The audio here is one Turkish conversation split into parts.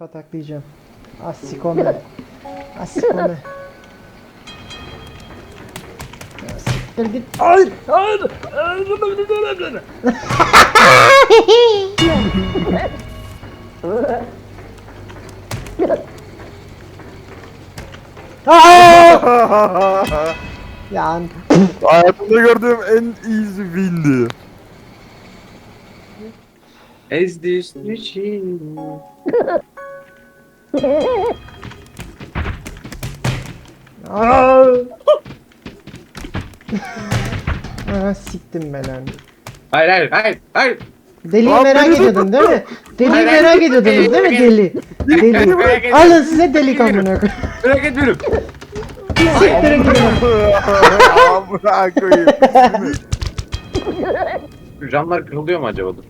pataklayacağım. Asikome. Asikome. Ya Siktir git. Hayır, hayır. Aa! Ya Hayatımda gördüğüm en easy win'di. Ezdi üstü için. Aa! Aa, siktim ben lan. Hayır hayır hayır hayır. Deliyi Lan merak beni- ediyordun değil mi? Deliyi Hayır, merak ediyordunuz değil mi deli? Deli. Ediyorum. Alın size delik amına koyayım. Merak etmiyorum. Siktirin gidin. Amına koyayım. Camlar kırılıyor mu acaba dur?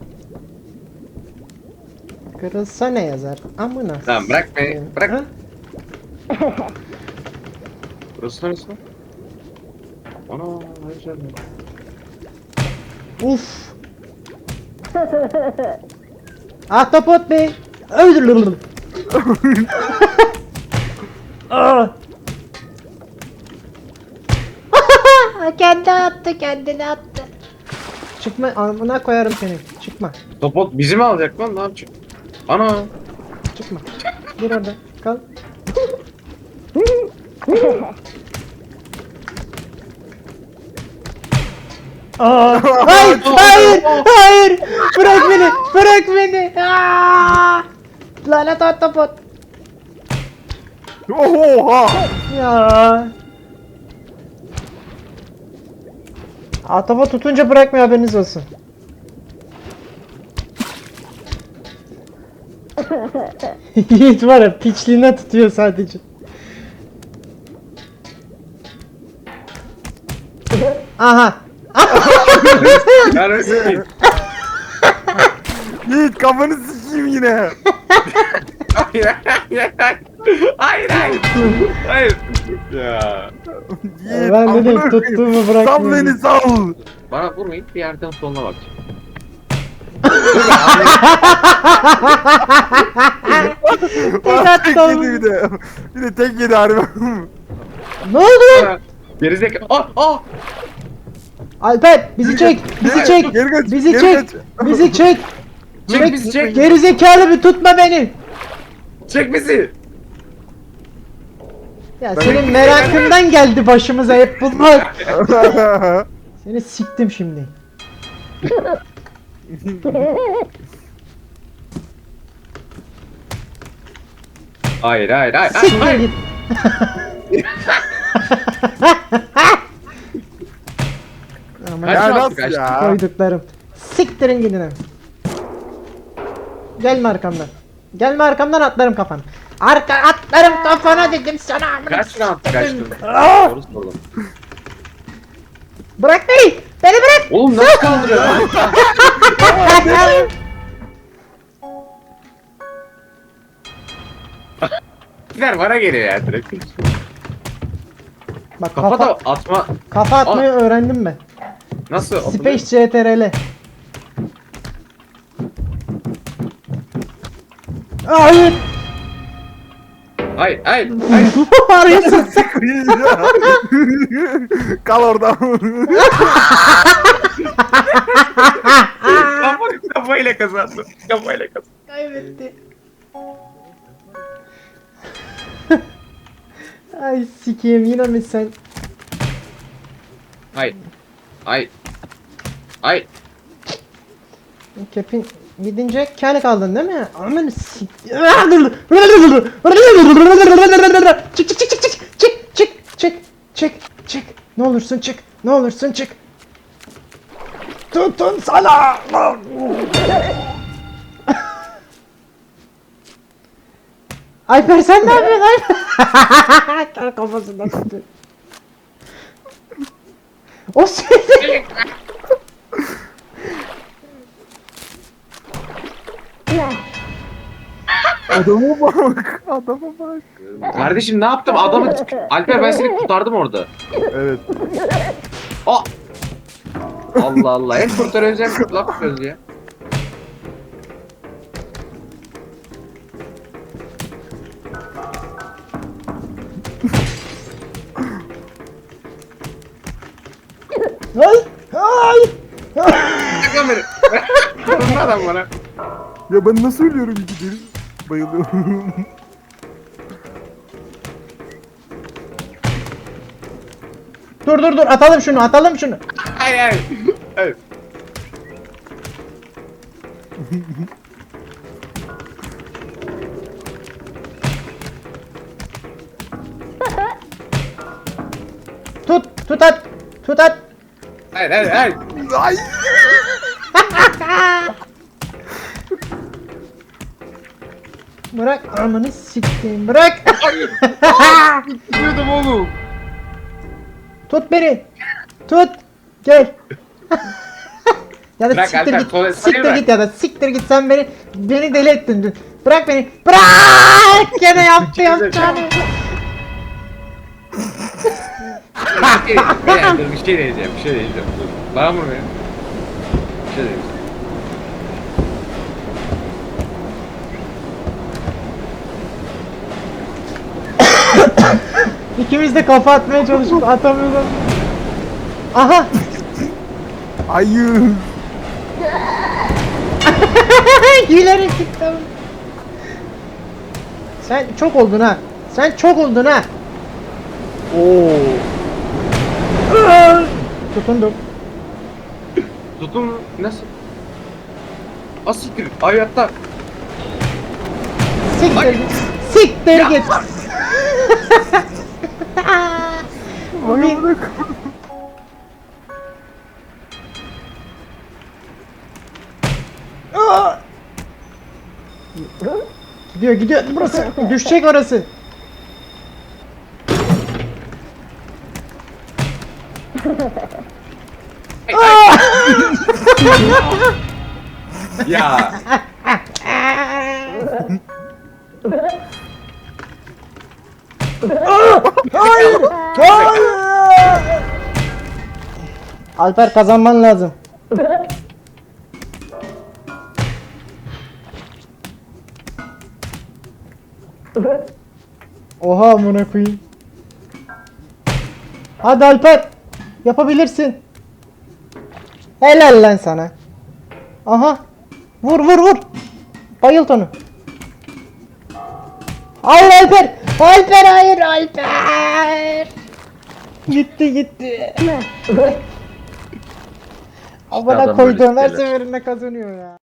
Kırılsa ne yazar? Amına. Tamam, bırak beni, bırak. Ha? Burası neresi lan? Ana hayır canım. Uf. Ahtapot bey. Öldürülür. Aa. Kendi attı kendini attı. Çıkma amına koyarım seni. Çıkma. Topot bizi mi alacak lan ne yapacak? Ana. Çıkma. Dur orada. Kal. Aa, hayır, hayır, hayır. Bırak beni, bırak beni. Aa! Lanet ahtapot. Oha. Ya. Ahtapot tutunca bırakmıyor haberiniz olsun. Yiğit var ya piçliğine tutuyor sadece. Aha. Yarısı. Yiğit kafanı sikeyim yine. Hayır hayır hayır. Hayır hayır. Hayır. Ya. Yiğit ben dedim amına koyayım. tuttuğumu Sal bırakmıyor. beni sal. Bana vurmayın bir yerden soluna bak. Tek attım. yedi bir de. Bir de tek yedi harbi. Ne oldu? Gerizekalı. Ah ah. Alper bizi çek, bizi çek, Geri kaç, bizi geri çek, kaç. bizi çek. Çek bizi çek. Geri zekalı bir tutma beni. Çek bizi. Ya senin merakından geldi başımıza hep bunlar. Seni siktim şimdi. Hayır hayır hayır. Siktir hayır. git. Aman Kaç ya nasıl koyduklarım. Siktirin gidin. Gelme arkamdan. Gelme arkamdan atlarım kafana. Arka atlarım kafana dedim sana. amına Kaç round kaçtın? Doğru sordum. Bırak beni. Beni bırak. Oğlum nasıl kaldırıyor Gider bana geliyor ya direkt. Bak Kafa kafa, da atma. kafa atmayı öğrendim ben. Nasıl? Space CTRL. Hayır. Hayır hayır hayır. Arıyorsun sen. Kal orada. Kafayla kazandı. Kafayla kazandı. Kaybetti. Ay sikeyim yine mi sen? Ay. Ay. Ay. Kepin gidince kendi kaldın değil mi? Aman sik. Çık çık çık çık çık. Çık çık çık çık çık. Ne olursun çık. Ne olursun çık. Tutun sana. Alper sen ne yapıyorsun Alper? Kafasından tutuyor. O seni. Adama bak. Adama bak. Kardeşim ne yaptım? Adamı... Alper ben seni kurtardım orada. Evet. Aa! Allah Allah. Hep kurtaracağım kurtulapmıyoruz ya. Ay! Ay! Şaka mı? Adam bana. Ya ben nasıl ölüyorum iki deri? Bayılıyorum. Dur dur dur atalım şunu atalım şunu. Hayır hayır. Hayır. Tut tut at. Tut at. Hayır hayır hayır. Ay. Bırak ananı sikeyim bırak. Tutuyordum oğlum. Tut beni. Gel. ya da Bırak siktir Alper, git. tuvalet Siktir sayı git ya da siktir git sen beni beni deli ettin dün. Bırak beni. Bırak. Gene yaptı yapacağını. Bir şey, beyler, dur, bir şey diyeceğim, bir şey diyeceğim. Dur. Bana mı benim? Bir şey diyeceğim. İkimiz de kafa atmaya çalışıp atamıyoruz. Aha. Hayır. Gülerek gitti. ama. Sen çok oldun ha. Sen çok oldun ha. Oo. Tutundum. Tutun? Nasıl? Asiktir, hayatta. Siktir git. Siktir git. Win. Aa! Gidiyor gidiyor burası düşecek orası. Ya. Hayır! Hayır! Alper kazanman lazım. Oha amına koyayım. Hadi Alper. Yapabilirsin. Helal lan sana. Aha. Vur vur vur. Bayılt onu. Hayır Alper. Alper hayır Alper. Gitti gitti. Amına koyduğum her seferinde kazanıyor ya.